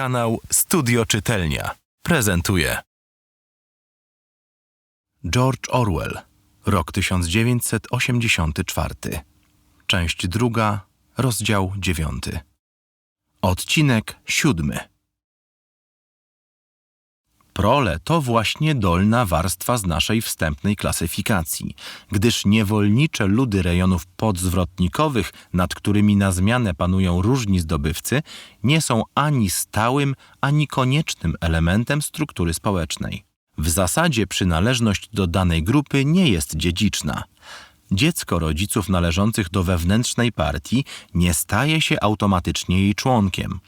Kanał Studio Czytelnia prezentuje George Orwell, rok 1984. Część druga, rozdział dziewiąty. Odcinek siódmy. Prole to właśnie dolna warstwa z naszej wstępnej klasyfikacji, gdyż niewolnicze ludy rejonów podzwrotnikowych, nad którymi na zmianę panują różni zdobywcy, nie są ani stałym, ani koniecznym elementem struktury społecznej. W zasadzie przynależność do danej grupy nie jest dziedziczna. Dziecko rodziców należących do wewnętrznej partii nie staje się automatycznie jej członkiem.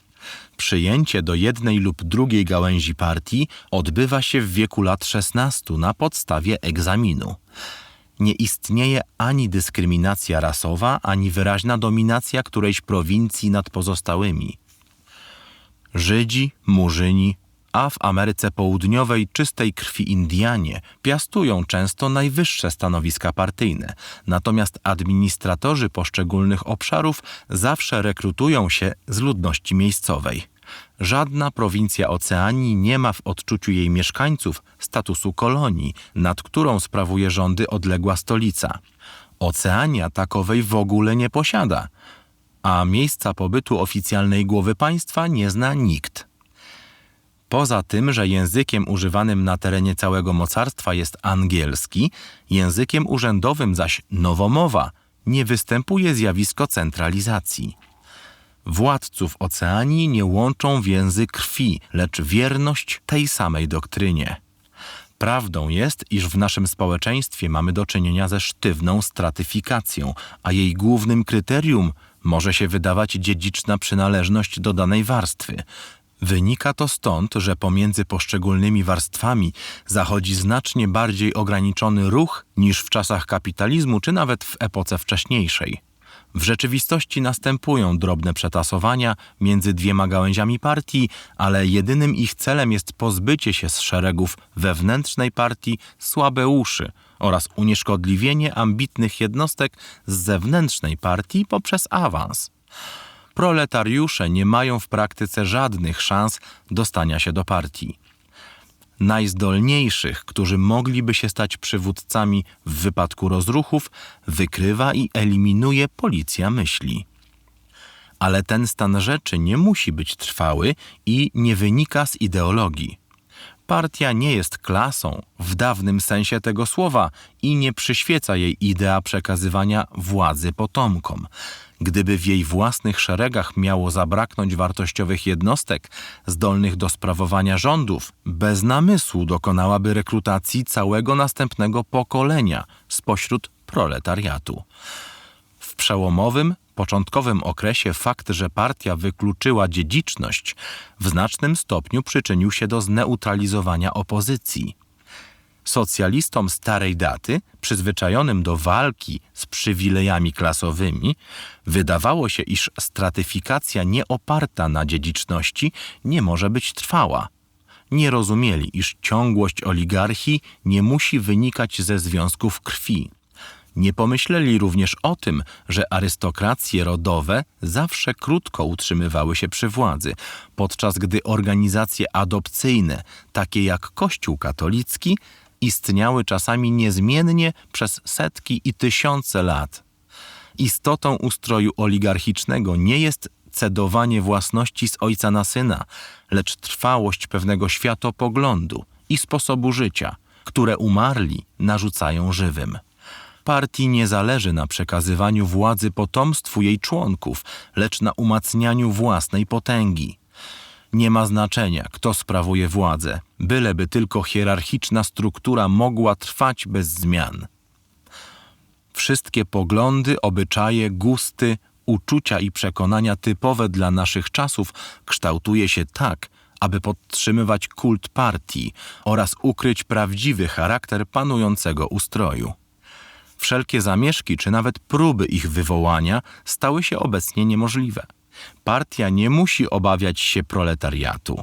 Przyjęcie do jednej lub drugiej gałęzi partii odbywa się w wieku lat 16 na podstawie egzaminu. Nie istnieje ani dyskryminacja rasowa, ani wyraźna dominacja którejś prowincji nad pozostałymi. Żydzi, Murzyni, a w Ameryce Południowej czystej krwi Indianie piastują często najwyższe stanowiska partyjne, natomiast administratorzy poszczególnych obszarów zawsze rekrutują się z ludności miejscowej. Żadna prowincja Oceanii nie ma w odczuciu jej mieszkańców statusu kolonii, nad którą sprawuje rządy odległa stolica. Oceania takowej w ogóle nie posiada, a miejsca pobytu oficjalnej głowy państwa nie zna nikt. Poza tym, że językiem używanym na terenie całego mocarstwa jest angielski, językiem urzędowym zaś nowomowa, nie występuje zjawisko centralizacji. Władców Oceanii nie łączą więzy krwi, lecz wierność tej samej doktrynie. Prawdą jest, iż w naszym społeczeństwie mamy do czynienia ze sztywną stratyfikacją, a jej głównym kryterium może się wydawać dziedziczna przynależność do danej warstwy. Wynika to stąd, że pomiędzy poszczególnymi warstwami zachodzi znacznie bardziej ograniczony ruch niż w czasach kapitalizmu czy nawet w epoce wcześniejszej. W rzeczywistości następują drobne przetasowania między dwiema gałęziami partii, ale jedynym ich celem jest pozbycie się z szeregów wewnętrznej partii słabeuszy oraz unieszkodliwienie ambitnych jednostek z zewnętrznej partii poprzez awans. Proletariusze nie mają w praktyce żadnych szans dostania się do partii najzdolniejszych, którzy mogliby się stać przywódcami w wypadku rozruchów, wykrywa i eliminuje policja myśli. Ale ten stan rzeczy nie musi być trwały i nie wynika z ideologii. Partia nie jest klasą w dawnym sensie tego słowa i nie przyświeca jej idea przekazywania władzy potomkom. Gdyby w jej własnych szeregach miało zabraknąć wartościowych jednostek zdolnych do sprawowania rządów, bez namysłu dokonałaby rekrutacji całego następnego pokolenia spośród proletariatu. W przełomowym, początkowym okresie fakt, że partia wykluczyła dziedziczność, w znacznym stopniu przyczynił się do zneutralizowania opozycji. Socjalistom starej daty, przyzwyczajonym do walki z przywilejami klasowymi, wydawało się, iż stratyfikacja nieoparta na dziedziczności nie może być trwała. Nie rozumieli, iż ciągłość oligarchii nie musi wynikać ze związków krwi. Nie pomyśleli również o tym, że arystokracje rodowe zawsze krótko utrzymywały się przy władzy, podczas gdy organizacje adopcyjne, takie jak Kościół katolicki, istniały czasami niezmiennie przez setki i tysiące lat. Istotą ustroju oligarchicznego nie jest cedowanie własności z ojca na syna, lecz trwałość pewnego światopoglądu i sposobu życia, które umarli narzucają żywym. Partii nie zależy na przekazywaniu władzy potomstwu jej członków, lecz na umacnianiu własnej potęgi. Nie ma znaczenia, kto sprawuje władzę, byleby tylko hierarchiczna struktura mogła trwać bez zmian. Wszystkie poglądy, obyczaje, gusty, uczucia i przekonania typowe dla naszych czasów kształtuje się tak, aby podtrzymywać kult partii oraz ukryć prawdziwy charakter panującego ustroju. Wszelkie zamieszki czy nawet próby ich wywołania stały się obecnie niemożliwe. Partia nie musi obawiać się proletariatu.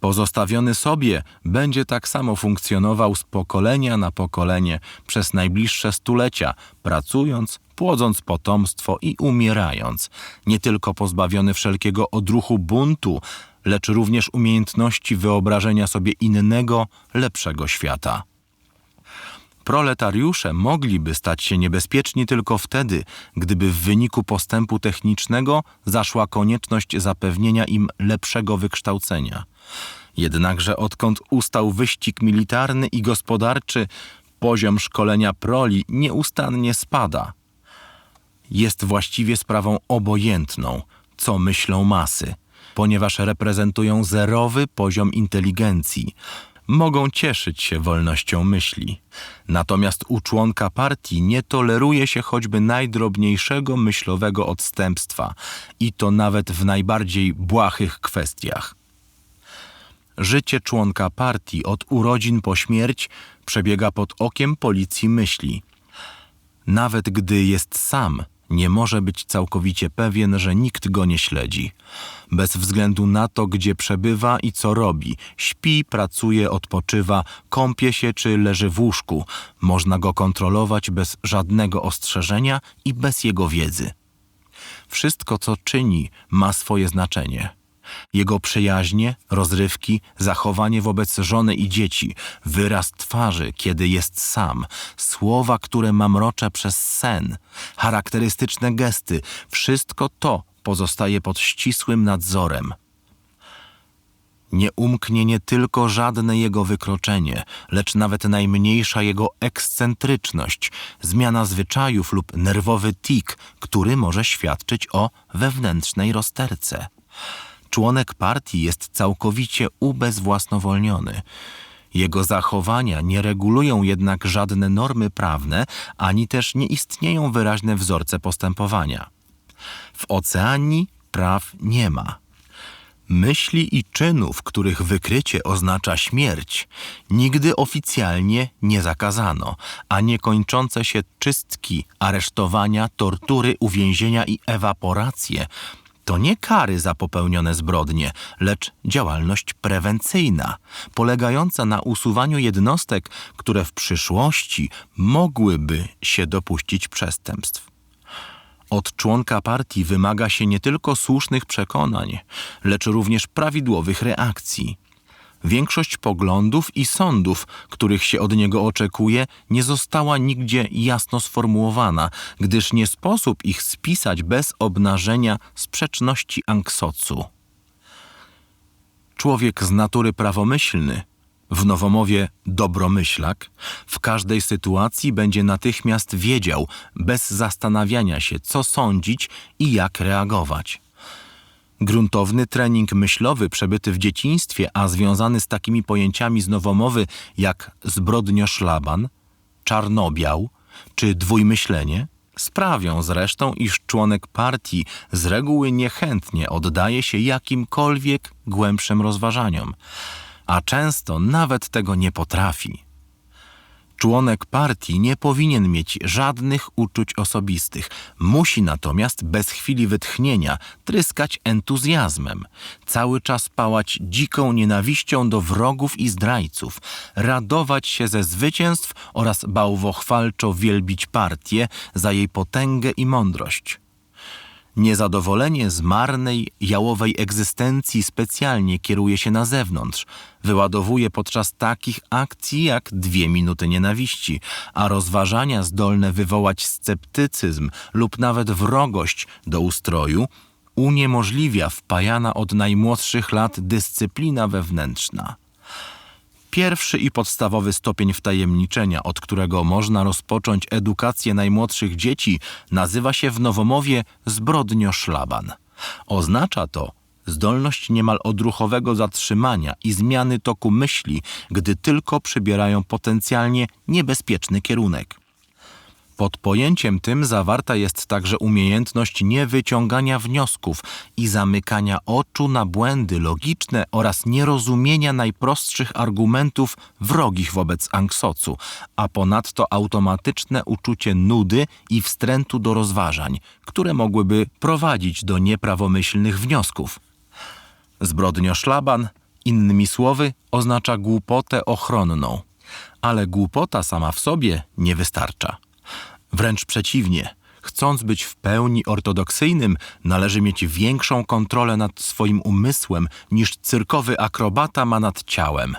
Pozostawiony sobie będzie tak samo funkcjonował z pokolenia na pokolenie przez najbliższe stulecia, pracując, płodząc potomstwo i umierając, nie tylko pozbawiony wszelkiego odruchu buntu, lecz również umiejętności wyobrażenia sobie innego, lepszego świata. Proletariusze mogliby stać się niebezpieczni tylko wtedy, gdyby w wyniku postępu technicznego zaszła konieczność zapewnienia im lepszego wykształcenia. Jednakże odkąd ustał wyścig militarny i gospodarczy, poziom szkolenia proli nieustannie spada. Jest właściwie sprawą obojętną, co myślą masy, ponieważ reprezentują zerowy poziom inteligencji. Mogą cieszyć się wolnością myśli. Natomiast u członka partii nie toleruje się choćby najdrobniejszego myślowego odstępstwa, i to nawet w najbardziej błahych kwestiach. Życie członka partii od urodzin po śmierć przebiega pod okiem policji myśli. Nawet gdy jest sam, nie może być całkowicie pewien, że nikt go nie śledzi. Bez względu na to, gdzie przebywa i co robi, śpi, pracuje, odpoczywa, kąpie się czy leży w łóżku, można go kontrolować bez żadnego ostrzeżenia i bez jego wiedzy. Wszystko, co czyni, ma swoje znaczenie. Jego przyjaźnie, rozrywki, zachowanie wobec żony i dzieci, wyraz twarzy, kiedy jest sam, słowa, które mamrocze przez sen, charakterystyczne gesty, wszystko to pozostaje pod ścisłym nadzorem. Nie umknie nie tylko żadne jego wykroczenie, lecz nawet najmniejsza jego ekscentryczność, zmiana zwyczajów lub nerwowy tik, który może świadczyć o wewnętrznej rozterce. Członek partii jest całkowicie ubezwłasnowolniony. Jego zachowania nie regulują jednak żadne normy prawne, ani też nie istnieją wyraźne wzorce postępowania. W oceanii praw nie ma. Myśli i czynów, których wykrycie oznacza śmierć, nigdy oficjalnie nie zakazano, a niekończące się czystki, aresztowania, tortury, uwięzienia i ewaporacje to nie kary za popełnione zbrodnie, lecz działalność prewencyjna, polegająca na usuwaniu jednostek, które w przyszłości mogłyby się dopuścić przestępstw. Od członka partii wymaga się nie tylko słusznych przekonań, lecz również prawidłowych reakcji. Większość poglądów i sądów, których się od niego oczekuje, nie została nigdzie jasno sformułowana, gdyż nie sposób ich spisać bez obnażenia sprzeczności anksocu. Człowiek z natury prawomyślny, w nowomowie dobromyślak, w każdej sytuacji będzie natychmiast wiedział, bez zastanawiania się, co sądzić i jak reagować. Gruntowny trening myślowy przebyty w dzieciństwie, a związany z takimi pojęciami z nowomowy jak zbrodnioszlaban, czarnobiał czy dwójmyślenie, sprawią zresztą, iż członek partii z reguły niechętnie oddaje się jakimkolwiek głębszym rozważaniom, a często nawet tego nie potrafi. Członek partii nie powinien mieć żadnych uczuć osobistych. Musi natomiast bez chwili wytchnienia tryskać entuzjazmem, cały czas pałać dziką nienawiścią do wrogów i zdrajców, radować się ze zwycięstw oraz bałwochwalczo wielbić partię za jej potęgę i mądrość. Niezadowolenie z marnej, jałowej egzystencji specjalnie kieruje się na zewnątrz, wyładowuje podczas takich akcji jak dwie minuty nienawiści, a rozważania zdolne wywołać sceptycyzm lub nawet wrogość do ustroju uniemożliwia wpajana od najmłodszych lat dyscyplina wewnętrzna. Pierwszy i podstawowy stopień wtajemniczenia, od którego można rozpocząć edukację najmłodszych dzieci, nazywa się w nowomowie zbrodnioszlaban. Oznacza to zdolność niemal odruchowego zatrzymania i zmiany toku myśli, gdy tylko przybierają potencjalnie niebezpieczny kierunek. Pod pojęciem tym zawarta jest także umiejętność niewyciągania wniosków i zamykania oczu na błędy logiczne oraz nierozumienia najprostszych argumentów wrogich wobec anksocu, a ponadto automatyczne uczucie nudy i wstrętu do rozważań, które mogłyby prowadzić do nieprawomyślnych wniosków. Zbrodnioszlaban, innymi słowy, oznacza głupotę ochronną, ale głupota sama w sobie nie wystarcza. Wręcz przeciwnie, chcąc być w pełni ortodoksyjnym, należy mieć większą kontrolę nad swoim umysłem niż cyrkowy akrobata ma nad ciałem.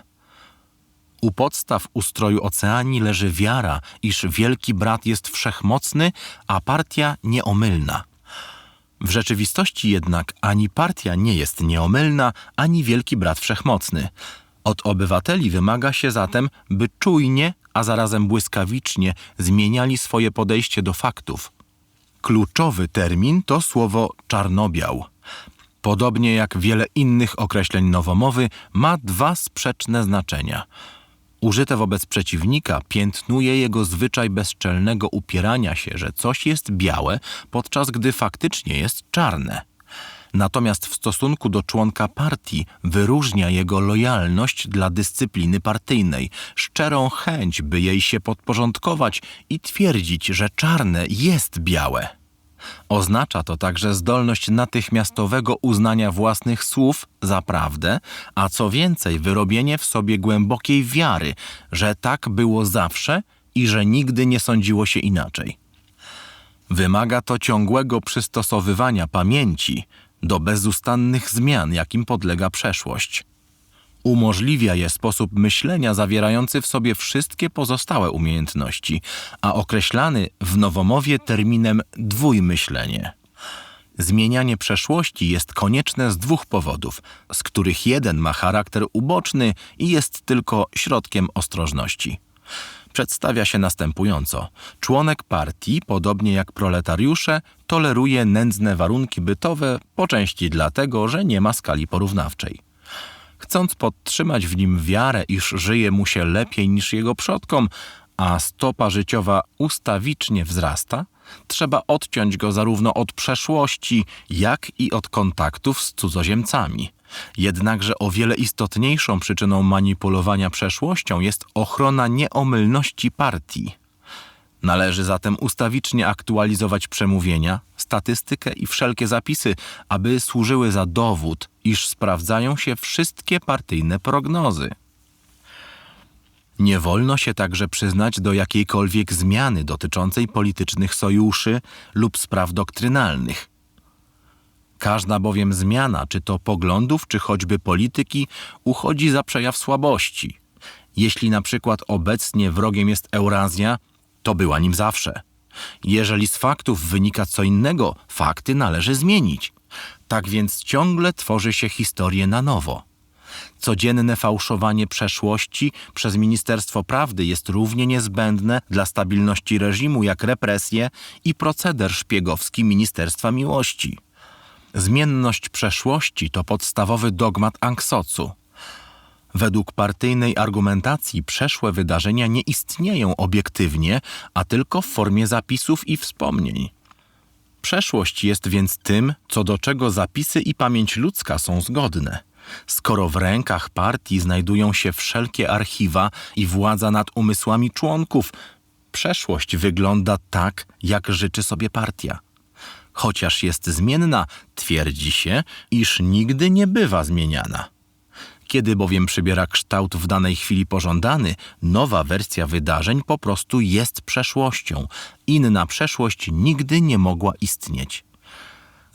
U podstaw ustroju oceanii leży wiara, iż wielki brat jest wszechmocny, a partia nieomylna. W rzeczywistości jednak ani partia nie jest nieomylna, ani wielki brat wszechmocny. Od obywateli wymaga się zatem, by czujnie, a zarazem błyskawicznie zmieniali swoje podejście do faktów. Kluczowy termin to słowo czarnobiał. Podobnie jak wiele innych określeń nowomowy, ma dwa sprzeczne znaczenia. Użyte wobec przeciwnika piętnuje jego zwyczaj bezczelnego upierania się, że coś jest białe, podczas gdy faktycznie jest czarne. Natomiast w stosunku do członka partii wyróżnia jego lojalność dla dyscypliny partyjnej, szczerą chęć, by jej się podporządkować i twierdzić, że czarne jest białe. Oznacza to także zdolność natychmiastowego uznania własnych słów za prawdę, a co więcej, wyrobienie w sobie głębokiej wiary, że tak było zawsze i że nigdy nie sądziło się inaczej. Wymaga to ciągłego przystosowywania pamięci do bezustannych zmian, jakim podlega przeszłość. Umożliwia je sposób myślenia zawierający w sobie wszystkie pozostałe umiejętności, a określany w nowomowie terminem dwójmyślenie. Zmienianie przeszłości jest konieczne z dwóch powodów, z których jeden ma charakter uboczny i jest tylko środkiem ostrożności. Przedstawia się następująco. Członek partii, podobnie jak proletariusze, toleruje nędzne warunki bytowe, po części dlatego, że nie ma skali porównawczej chcąc podtrzymać w nim wiarę, iż żyje mu się lepiej niż jego przodkom, a stopa życiowa ustawicznie wzrasta, trzeba odciąć go zarówno od przeszłości, jak i od kontaktów z cudzoziemcami. Jednakże o wiele istotniejszą przyczyną manipulowania przeszłością jest ochrona nieomylności partii. Należy zatem ustawicznie aktualizować przemówienia, statystykę i wszelkie zapisy, aby służyły za dowód, iż sprawdzają się wszystkie partyjne prognozy. Nie wolno się także przyznać do jakiejkolwiek zmiany dotyczącej politycznych sojuszy lub spraw doktrynalnych. Każda bowiem zmiana, czy to poglądów, czy choćby polityki, uchodzi za przejaw słabości. Jeśli na przykład obecnie wrogiem jest Eurazja, to była nim zawsze. Jeżeli z faktów wynika co innego, fakty należy zmienić. Tak więc ciągle tworzy się historię na nowo. Codzienne fałszowanie przeszłości przez Ministerstwo Prawdy jest równie niezbędne dla stabilności reżimu jak represje i proceder szpiegowski Ministerstwa Miłości. Zmienność przeszłości to podstawowy dogmat Anksocu. Według partyjnej argumentacji przeszłe wydarzenia nie istnieją obiektywnie, a tylko w formie zapisów i wspomnień. Przeszłość jest więc tym, co do czego zapisy i pamięć ludzka są zgodne. Skoro w rękach partii znajdują się wszelkie archiwa i władza nad umysłami członków, przeszłość wygląda tak, jak życzy sobie partia. Chociaż jest zmienna, twierdzi się, iż nigdy nie bywa zmieniana. Kiedy bowiem przybiera kształt w danej chwili pożądany, nowa wersja wydarzeń po prostu jest przeszłością. Inna przeszłość nigdy nie mogła istnieć.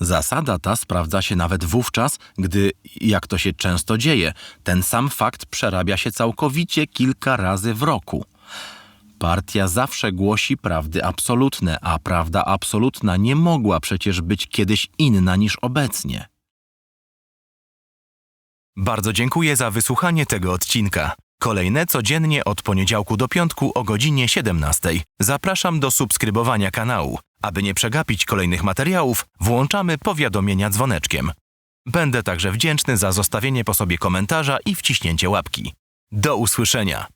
Zasada ta sprawdza się nawet wówczas, gdy, jak to się często dzieje, ten sam fakt przerabia się całkowicie kilka razy w roku. Partia zawsze głosi prawdy absolutne, a prawda absolutna nie mogła przecież być kiedyś inna niż obecnie. Bardzo dziękuję za wysłuchanie tego odcinka. Kolejne codziennie od poniedziałku do piątku o godzinie 17. Zapraszam do subskrybowania kanału. Aby nie przegapić kolejnych materiałów, włączamy powiadomienia dzwoneczkiem. Będę także wdzięczny za zostawienie po sobie komentarza i wciśnięcie łapki. Do usłyszenia!